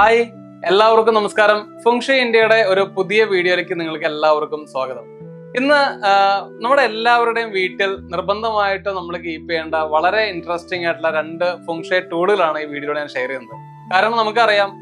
Hi എല്ലാവർക്കും നമസ്കാരം. ഫുങ്ഷി ഇന്ത്യയുടെ ഒരു പുതിയ വീഡിയോയിലേക്ക് നിങ്ങൾക്ക് എല്ലാവർക്കും സ്വാഗതം. ഇന്ന് നമ്മുടെ എല്ലാവരുടെയും വീട്ടിൽ നിർബന്ധമായിട്ട് നമ്മൾ കീപ്പ് ചെയ്യേണ്ട വളരെ ഇൻട്രസ്റ്റിംഗ് ആയിട്ടുള്ള രണ്ട് ഫുങ്ഷെ ടൂളുകളാണ് ഈ വീഡിയോയിൽ ഞാൻ ഷെയർ ചെയ്യുന്നത്. കാരണം നമുക്കറിയാം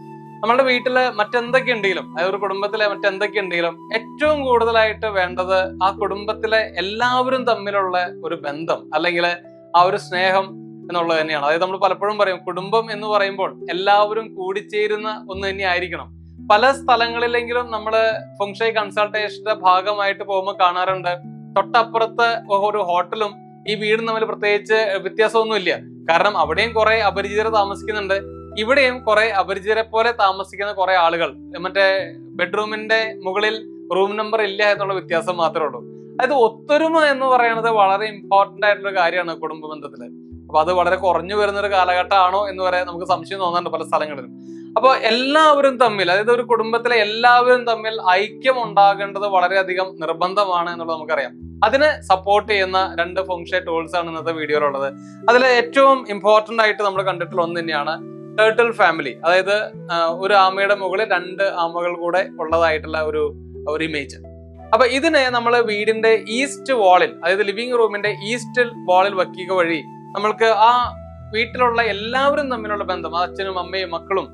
നമ്മുടെ വീട്ടിൽ മറ്റെന്തൊക്കെ ഉണ്ടെങ്കിലും അതായത് ഒരു കുടുംബത്തിലെ മറ്റെന്തൊക്കെ ഉണ്ടെങ്കിലും ഏറ്റവും കൂടുതലായിട്ട് വേണ്ടത് ആ കുടുംബത്തിലെ എല്ലാവരും തമ്മിലുള്ള ഒരു ബന്ധം അല്ലെങ്കിൽ ആ ഒരു സ്നേഹം എന്നുള്ളത് തന്നെയാണ്. അതായത് നമ്മൾ പലപ്പോഴും പറയും കുടുംബം എന്ന് പറയുമ്പോൾ എല്ലാവരും കൂടിച്ചേരുന്ന ഒന്ന് തന്നെ ആയിരിക്കണം പല സ്ഥലങ്ങളിലെങ്കിലും നമ്മൾ ഫംഗ്ഷൈ കൺസൾട്ടേഷന്റെ ഭാഗമായിട്ട് പോകുമ്പോൾ കാണാറുണ്ട് തൊട്ടപ്പുറത്ത് ഒരു ഹോട്ടലും ഈ വീടും തമ്മിൽ പ്രത്യേകിച്ച് വ്യത്യാസമൊന്നുമില്ല. കാരണം അവിടെയും കുറെ അപരിചിതർ താമസിക്കുന്നുണ്ട് ഇവിടെയും കുറെ അപരിചിതരെ പോലെ താമസിക്കുന്ന കുറെ ആളുകൾ. മറ്റേ ബെഡ്റൂമിന്റെ മുകളിൽ റൂം നമ്പർ ഇല്ല എന്നുള്ള വ്യത്യാസം മാത്രമേ ഉള്ളൂ. അതായത് ഒത്തൊരുമ എന്ന് പറയുന്നത് വളരെ ഇമ്പോർട്ടന്റ് ആയിട്ടുള്ള കാര്യമാണ് കുടുംബ ബന്ധത്തിൽ അപ്പൊ അത് വളരെ കുറഞ്ഞു വരുന്ന ഒരു കാലഘട്ടമാണോ എന്ന് വരെ നമുക്ക് സംശയം തോന്നാറുണ്ട് പല സ്ഥലങ്ങളിലും. അപ്പോൾ എല്ലാവരും തമ്മിൽ അതായത് ഒരു കുടുംബത്തിലെ എല്ലാവരും തമ്മിൽ ഐക്യം ഉണ്ടാകേണ്ടത് വളരെയധികം നിർബന്ധമാണ് എന്നുള്ളത് നമുക്കറിയാം. അതിനെ സപ്പോർട്ട് ചെയ്യുന്ന രണ്ട് ഫംഗ്ഷൻ ടൂൾസ് ആണ് ഇന്നത്തെ വീഡിയോയിലുള്ളത്. അതിൽ ഏറ്റവും ഇമ്പോർട്ടന്റ് ആയിട്ട് നമ്മൾ കണ്ടിട്ടുള്ള ഒന്ന് തന്നെയാണ് ടേർട്ടിൽ ഫാമിലി അതായത് ഒരു ആമയുടെ മുകളിൽ രണ്ട് ആമകൾ കൂടെ ഉള്ളതായിട്ടുള്ള ഒരു ഒരു ഇമേജ് അപ്പൊ ഇതിനെ നമ്മൾ വീടിന്റെ ഈസ്റ്റ് വാളിൽ അതായത് ലിവിംഗ് റൂമിന്റെ ഈസ്റ്റ് വാളിൽ വയ്ക്കുക വഴി നമ്മൾക്ക് ആ വീട്ടിലുള്ള എല്ലാവരും തമ്മിലുള്ള ബന്ധം അച്ഛനും അമ്മയും മക്കളും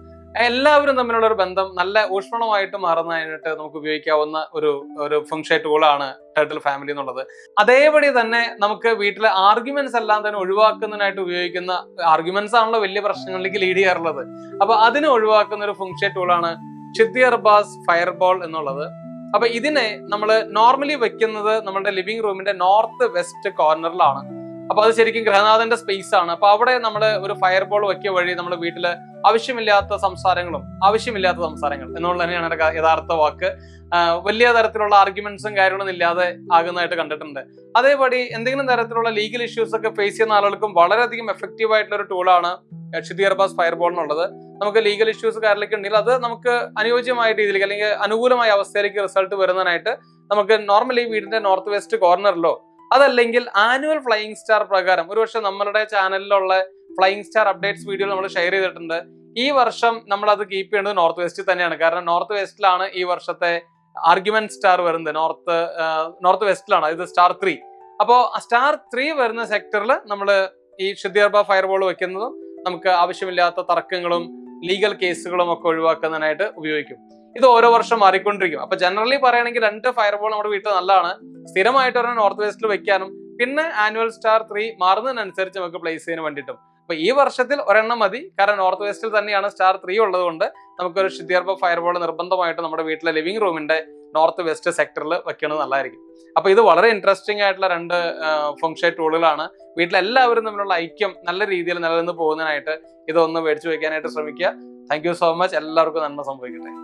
എല്ലാവരും തമ്മിലുള്ള ഒരു ബന്ധം നല്ല ഊഷ്മളമായിട്ട് മാറുന്നതിനായിട്ട് നമുക്ക് ഉപയോഗിക്കാവുന്ന ഒരു ഒരു ഫംഗ്ഷൻ ടൂളാണ് ടേർട്ടിൽ ഫാമിലി എന്നുള്ളത്. അതേപടി തന്നെ നമുക്ക് വീട്ടിലെ ആർഗ്യുമെന്റ്സ് എല്ലാം തന്നെ ഒഴിവാക്കുന്നതിനായിട്ട് ഉപയോഗിക്കുന്ന ആർഗ്യുമെന്റ്സ് ആണല്ലോ വലിയ പ്രശ്നങ്ങളിലേക്ക് ലീഡ് ചെയ്യാറുള്ളത്. അപ്പൊ അതിനെ ഒഴിവാക്കുന്ന ഒരു ഫംഗ്ഷൻ ടൂളാണ് ചിദ്യർബാസ് ഫയർബോൾ എന്നുള്ളത്. അപ്പൊ ഇതിനെ നമ്മൾ നോർമലി വെക്കുന്നത് നമ്മുടെ ലിവിംഗ് റൂമിന്റെ നോർത്ത് വെസ്റ്റ് കോർണറിലാണ് അപ്പൊ അത് ശരിക്കും ഗ്രഹനാഥന്റെ സ്പേസ് ആണ്. അപ്പൊ അവിടെ നമ്മൾ ഒരു ഫയർ ബോൾ വെക്കിയ വഴി നമ്മുടെ വീട്ടിൽ ആവശ്യമില്ലാത്ത സംസാരങ്ങളും ആവശ്യമില്ലാത്ത സംസാരങ്ങൾ എന്നുള്ള തന്നെയാണ് യഥാർത്ഥ വാക്ക്. വലിയ തരത്തിലുള്ള ആർഗ്യുമെന്റ്സും കാര്യങ്ങളൊന്നും ഇല്ലാതെ ആകുന്നതായിട്ട് കണ്ടിട്ടുണ്ട്. അതേപടി എന്തെങ്കിലും തരത്തിലുള്ള ലീഗൽ ഇഷ്യൂസ് ഒക്കെ ഫേസ് ചെയ്യുന്ന ആളുകൾക്കും വളരെയധികം എഫക്റ്റീവ് ആയിട്ടുള്ള ഒരു ടൂളാണ് ഷിദിയർബാസ് ഫയർ ബോൾ എന്നുള്ളത്. നമുക്ക് ലീഗൽ ഇഷ്യൂസ് കാര്യങ്ങളൊക്കെ ഉണ്ടെങ്കിൽ അത് നമുക്ക് അനുയോജ്യമായ രീതിയിലേക്ക് അല്ലെങ്കിൽ അനുകൂലമായ അവസ്ഥയിലേക്ക് റിസൾട്ട് വരുന്നതിനായിട്ട് നമുക്ക് നോർമലി വീടിന്റെ നോർത്ത് വെസ്റ്റ് കോർണറിലോ അതല്ലെങ്കിൽ ആനുവൽ ഫ്ലൈയിങ് സ്റ്റാർ പ്രകാരം ഒരുപക്ഷെ നമ്മളുടെ ചാനലിലുള്ള ഫ്ലൈയിങ് സ്റ്റാർ അപ്ഡേറ്റ്സ് വീഡിയോ നമ്മൾ ഷെയർ ചെയ്തിട്ടുണ്ട്. ഈ വർഷം നമ്മൾ അത് കീപ്പ് ചെയ്യുന്നത് നോർത്ത് വെസ്റ്റിൽ തന്നെയാണ്. കാരണം നോർത്ത് വെസ്റ്റിലാണ് ഈ വർഷത്തെ ആർഗ്യുമെന്റ് സ്റ്റാർ വരുന്നത്. നോർത്ത് നോർത്ത് വെസ്റ്റിലാണ് ഇത് സ്റ്റാർ ത്രീ അപ്പോൾ സ്റ്റാർ ത്രീ വരുന്ന സെക്ടറിൽ നമ്മൾ ഈ ഷിദ്യർബ ഫയർബോൾ വെക്കുന്നതും നമുക്ക് ആവശ്യമില്ലാത്ത തർക്കങ്ങളും ലീഗൽ കേസുകളും ഒക്കെ ഒഴിവാക്കുന്നതിനായിട്ട് ഉപയോഗിക്കും. ഇത് ഓരോ വർഷം മാറിക്കൊണ്ടിരിക്കും. അപ്പൊ ജനറലി പറയുകയാണെങ്കിൽ രണ്ട് ഫയർബോൾ നമ്മുടെ വീട്ടിൽ നല്ലതാണ്. സ്ഥിരമായിട്ട് ഒരെണ്ണം നോർത്ത് വെസ്റ്റിൽ വെക്കാനും പിന്നെ ആനുവൽ സ്റ്റാർ ത്രീ മാറുന്നതിനനുസരിച്ച് നമുക്ക് പ്ലേസ് ചെയ്യാൻ വേണ്ടിയിട്ടും. അപ്പൊ ഈ വർഷത്തിൽ ഒരെണ്ണം മതി. കാരണം നോർത്ത് വെസ്റ്റിൽ തന്നെയാണ് സ്റ്റാർ ത്രീ ഉള്ളതുകൊണ്ട് നമുക്കൊരു ഷിദ്യർബ ഫയർബോൾ നിർബന്ധമായിട്ട് നമ്മുടെ വീട്ടിലെ ലിവിംഗ് റൂമിന്റെ നോർത്ത് വെസ്റ്റ് സെക്ടറിൽ വെക്കുന്നത് നല്ലതായിരിക്കും. അപ്പൊ ഇത് വളരെ ഇൻട്രസ്റ്റിംഗ് ആയിട്ടുള്ള രണ്ട് ഫംഗ്ഷൻ ടൂളുകളാണ്. വീട്ടിലെല്ലാവരും തമ്മിലുള്ള ഐക്യം നല്ല രീതിയിൽ നിലനിന്ന് പോകുന്നതിനായിട്ട് ഇതൊന്ന് മേടിച്ചു വെക്കാനായിട്ട് ശ്രമിക്കുക. താങ്ക് സോ മച്ച് എല്ലാവർക്കും നന്മ സംഭവിക്കട്ടെ.